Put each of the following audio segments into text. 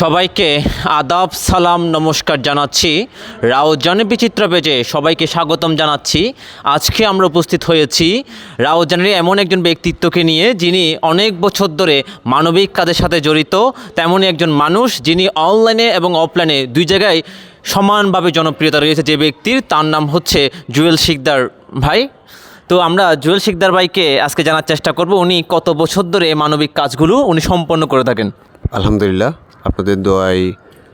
সবাইকে আদাব, সালাম, নমস্কার জানাচ্ছি। রাউজানে বিচিত্র পেজে সবাইকে স্বাগতম জানাচ্ছি। আজকে আমরা উপস্থিত হয়েছি রাউজানের এমন একজন ব্যক্তিত্বকে নিয়ে, যিনি অনেক বছর ধরে মানবিক কাজের সাথে জড়িত, তেমনই একজন মানুষ যিনি অনলাইনে এবং অফলাইনে দুই জায়গায় সমানভাবে জনপ্রিয়তা রয়েছে। যে ব্যক্তির, তার নাম হচ্ছে জুয়েল শিকদার ভাই। তো আমরা জুয়েল শিকদার ভাইকে আজকে জানার চেষ্টা করব। উনি কত বছর ধরে মানবিক কাজগুলো উনি সম্পন্ন করে থাকেন? আলহামদুলিল্লাহ। আপনাদের দোয়ায়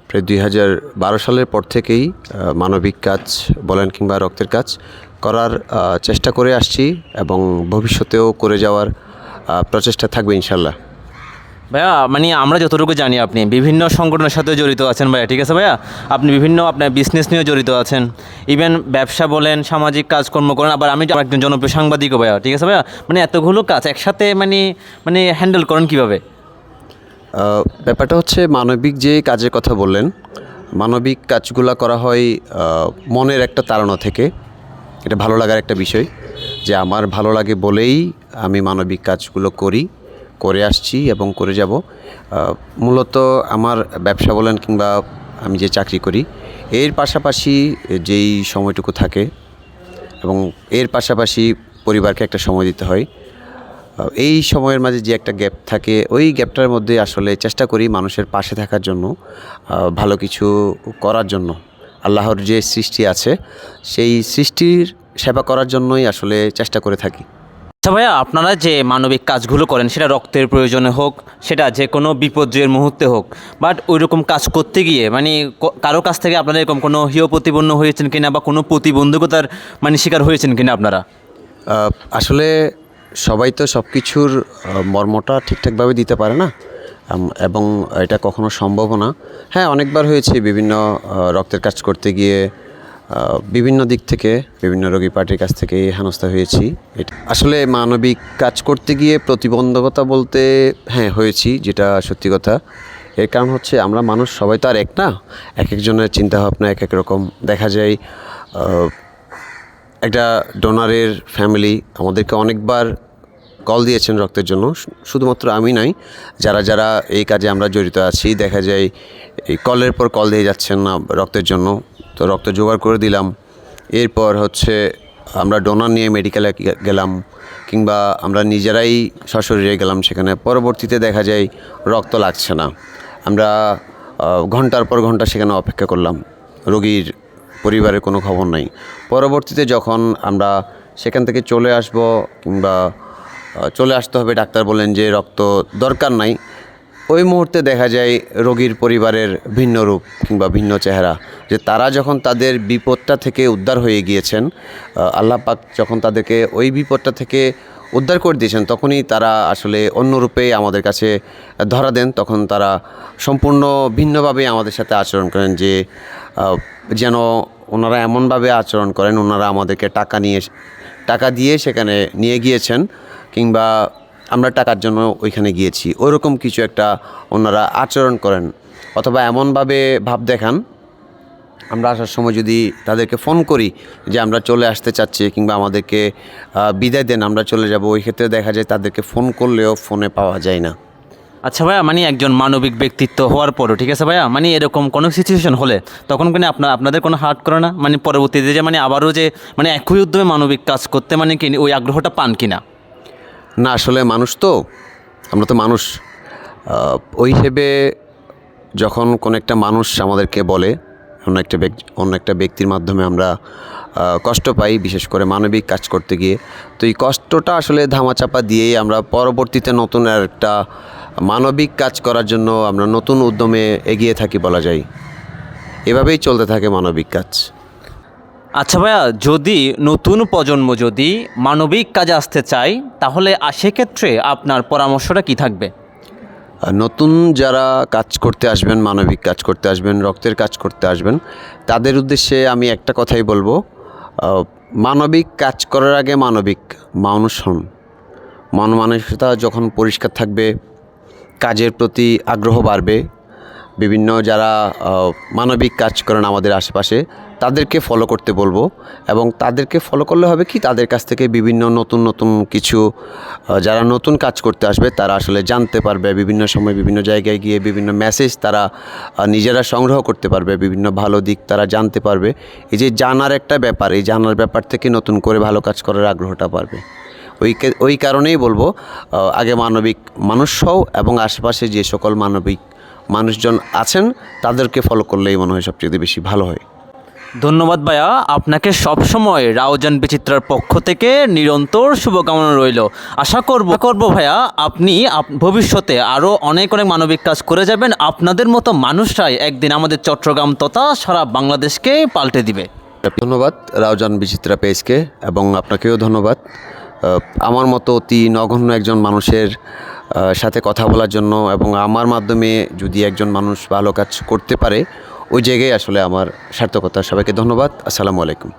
প্রায় দুই হাজার বারো সালের পর থেকেই মানবিক কাজ বলেন কিংবা রক্তের কাজ করার চেষ্টা করে আসছি এবং ভবিষ্যতেও করে যাওয়ার প্রচেষ্টা থাকবে ইনশাল্লাহ ভাইয়া মানে আমরা যতটুকু জানি আপনি বিভিন্ন সংগঠনের সাথে জড়িত আছেন ভাইয়া, ঠিক আছে ভাইয়া? আপনি বিভিন্ন আপনার বিজনেস নিয়েও জড়িত আছেন। ইভেন ব্যবসা বলেন, সামাজিক কাজকর্ম করেন, আবার আমি একজন জনপ্রিয় সাংবাদিকও ভাইয়া, ঠিক আছে ভাইয়া? মানে এতগুলো কাজ একসাথে মানে মানে হ্যান্ডেল করেন কীভাবে? ব্যাপারটা হচ্ছে মানবিক যে কাজের কথা বললেন, মানবিক কাজগুলো করা হয় মনের একটা তাড়না থেকে। এটা ভালো লাগার একটা বিষয় যে আমার ভালো লাগে বলেই আমি মানবিক কাজগুলো করি, করে আসছি এবং করে যাব। মূলত আমার ব্যবসা বলেন কিংবা আমি যে চাকরি করি, এর পাশাপাশি যেই সময়টুকু থাকে এবং এর পাশাপাশি পরিবারকে একটা সময় দিতে হয়। এই সময়ের মাঝে যে একটা গ্যাপ থাকে ওই গ্যাপটার মধ্যে আসলে চেষ্টা করি মানুষের পাশে থাকার জন্য ভালো কিছু করার জন্য। আল্লাহর যে সৃষ্টি আছে সেই সৃষ্টির সেবা করার জন্যই আসলে চেষ্টা করে থাকি। আচ্ছা ভাইয়া আপনারা যে মানবিক কাজগুলো করেন সেটা রক্তের প্রয়োজনে হোক সেটা যে কোনো বিপর্যয়ের মুহূর্তে হোক বাট ওই রকম কাজ করতে গিয়ে মানে কারও কাছ থেকে আপনারা এরকম কোনো হিয় প্রতিপন্ন হয়েছেন কিনা বা কোনো প্রতিবন্ধকতার মানে শিকার হয়েছেন কিনা আপনারা? আসলে সবাই তো সব কিছুর মর্মটা ঠিকঠাকভাবে দিতে পারে না। এবং এটা কখনো সম্ভবও না। হ্যাঁ অনেকবার হয়েছে বিভিন্ন রক্তের কাজ করতে গিয়ে বিভিন্ন দিক থেকে, বিভিন্ন রোগী পার্টির কাছ থেকে হেনস্থা হয়েছি। এটা, আসলে মানবিক কাজ করতে গিয়ে প্রতিবন্ধকতা বলতে হ্যাঁ হয়েছি, যেটা সত্যি কথা। এর কারণ হচ্ছে আমরা মানুষ সবাই তো আর এক না। এক একজনের চিন্তাভাবনা এক এক রকম। দেখা যায় একটা ডোনারের ফ্যামিলি আমাদেরকে অনেকবার কল দিয়েছেন রক্তের জন্য। শুধুমাত্র আমি নয় যারা যারা এই কাজে আমরা জড়িত আছি, দেখা যায় এই কলের পর কল দিয়ে যাচ্ছেন না রক্তের জন্য। তো রক্ত জোগাড় করে দিলাম। এরপর হচ্ছে আমরা ডোনার নিয়ে মেডিকেলে গেলাম, কিংবা আমরা নিজেরাই সশরীরে গেলাম সেখানে। পরবর্তীতে দেখা যায় রক্ত লাগছে না। আমরা ঘণ্টার পর ঘণ্টা সেখানে অপেক্ষা করলাম। রোগীর পরিবারের কোনো খবর নাই। পরবর্তীতে যখন আমরা সেখান থেকে চলে আসব কিংবা চলে আসতে হবে ডাক্তার বলেন যে রক্ত দরকার নাই। ওই মুহূর্তে দেখা যায় রোগীর পরিবারের ভিন্ন রূপ কিংবা ভিন্ন চেহারা যে তারা যখন তাদের বিপদটা থেকে উদ্ধার হয়ে গিয়েছেন আহ, আল্লাহ পাক যখন তাদেরকে ওই বিপদটা থেকে উদ্ধার করে দিয়েছেন, তখনই তারা আসলে অন্য রূপে আমাদের কাছে ধরা দেন, তখন তারা সম্পূর্ণ ভিন্নভাবে আমাদের সাথে আচরণ করেন যে যেন ওনারা এমনভাবে আচরণ করেন, ওনারা আমাদেরকে টাকা নিয়ে, টাকা দিয়ে সেখানে নিয়ে গিয়েছেন, কিংবা আমরা টাকার জন্য ওইখানে গিয়েছি। ওরকম কিছু একটা ওনারা আচরণ করেন, অথবা এমনভাবে ভাব দেখান আমরা আসার সময় যদি তাদেরকে ফোন করি যে আমরা চলে আসতে চাচ্ছি কিংবা আমাদেরকে বিদায় দেন আমরা চলে যাব ওই ক্ষেত্রে দেখা যায় তাদেরকে ফোন করলেও ফোনে পাওয়া যায় না। আচ্ছা ভাইয়া মানে একজন মানবিক ব্যক্তিত্ব হওয়ার পরও ঠিক আছে ভাইয়া? মানে এরকম কোনো সিচুয়েশন হলে তখন মানে আপনার আপনাদের কোনো হার্ট করে না? মানে পরবর্তীতে যে মানে আবারও যে মানে একই উদ্যমে মানবিক কাজ করতে মানে কি ওই আগ্রহটা পান কিনা না? না আসলে মানুষ তো আমরা তো মানুষ। ওই হিসেবে যখন কোনো একটা মানুষ আমাদেরকে বলে অন্য একটা ব্যক্তি অন্য একটা ব্যক্তির মাধ্যমে আমরা কষ্ট পাই, বিশেষ করে মানবিক কাজ করতে গিয়ে। তো এই কষ্টটা আসলে ধামাচাপা দিয়েই আমরা পরবর্তীতে নতুন একটা মানবিক কাজ করার জন্য আমরা নতুন উদ্যমে এগিয়ে থাকি বলা যায়। এভাবেই চলতে থাকে মানবিক কাজ। আচ্ছা ভাইয়া, যদি নতুন প্রজন্ম যদি মানবিক কাজে আসতে চায়, তাহলে সেক্ষেত্রে আপনার পরামর্শটা কি থাকবে? নতুন যারা কাজ করতে আসবেন, মানবিক কাজ করতে আসবেন, রক্তের কাজ করতে আসবেন, তাদের উদ্দেশ্যে আমি একটা কথাই বলব। মানবিক কাজ করার আগে মানবিক মানুষ হন। মন মানসিকতা যখন পরিষ্কার থাকবে, কাজের প্রতি আগ্রহ বাড়বে। বিভিন্ন যারা মানবিক কাজ করেন আমাদের আশেপাশে তাদেরকে ফলো করতে বলব এবং তাদেরকে ফলো করলে হবে কি? তাদের কাছ থেকে বিভিন্ন নতুন নতুন কিছু যারা নতুন কাজ করতে আসবে, তারা আসলে জানতে পারবে। বিভিন্ন সময় বিভিন্ন জায়গায় গিয়ে বিভিন্ন মেসেজ তারা নিজেরা সংগ্রহ করতে পারবে। বিভিন্ন ভালো দিক তারা জানতে পারবে। এই যে জানার একটা ব্যাপার, এই জানার ব্যাপার থেকে নতুন করে ভালো কাজ করার আগ্রহটা পারবে ওই ওই কারণেই বলব আগে মানবিক মানুষ হও এবং আশেপাশে যে সকল মানবিক মানুষজন আছেন, তাদেরকে ফলো করলেই মনে হয় সবচেয়ে বেশি ভালো হয়। ধন্যবাদ ভাইয়া। আপনাকে সবসময় রাউজান বিচিত্রার পক্ষ থেকে নিরন্তর শুভকামনা রইল। আশা করব করব ভাইয়া, আপনি আপ- ভবিষ্যতে আরও অনেক অনেক মানবিক কাজ করে যাবেন। আপনাদের মতো মানুষরাই একদিন আমাদের চট্টগ্রাম তথা সারা বাংলাদেশকে পাল্টে দিবে। ধন্যবাদ রাউজান বিচিত্রা পেজকে, এবং আপনাকেও ধন্যবাদ। আমার মতো অতি নগণ্য একজন মানুষের সাথে কথা বলার জন্য এবং আমার মাধ্যমে যদি একজন মানুষ ভালো কাজ করতে পারে ওই জায়গায় আসলে আমার সার্থকতা। সবাইকে ধন্যবাদ। আসসালামু আলাইকুম।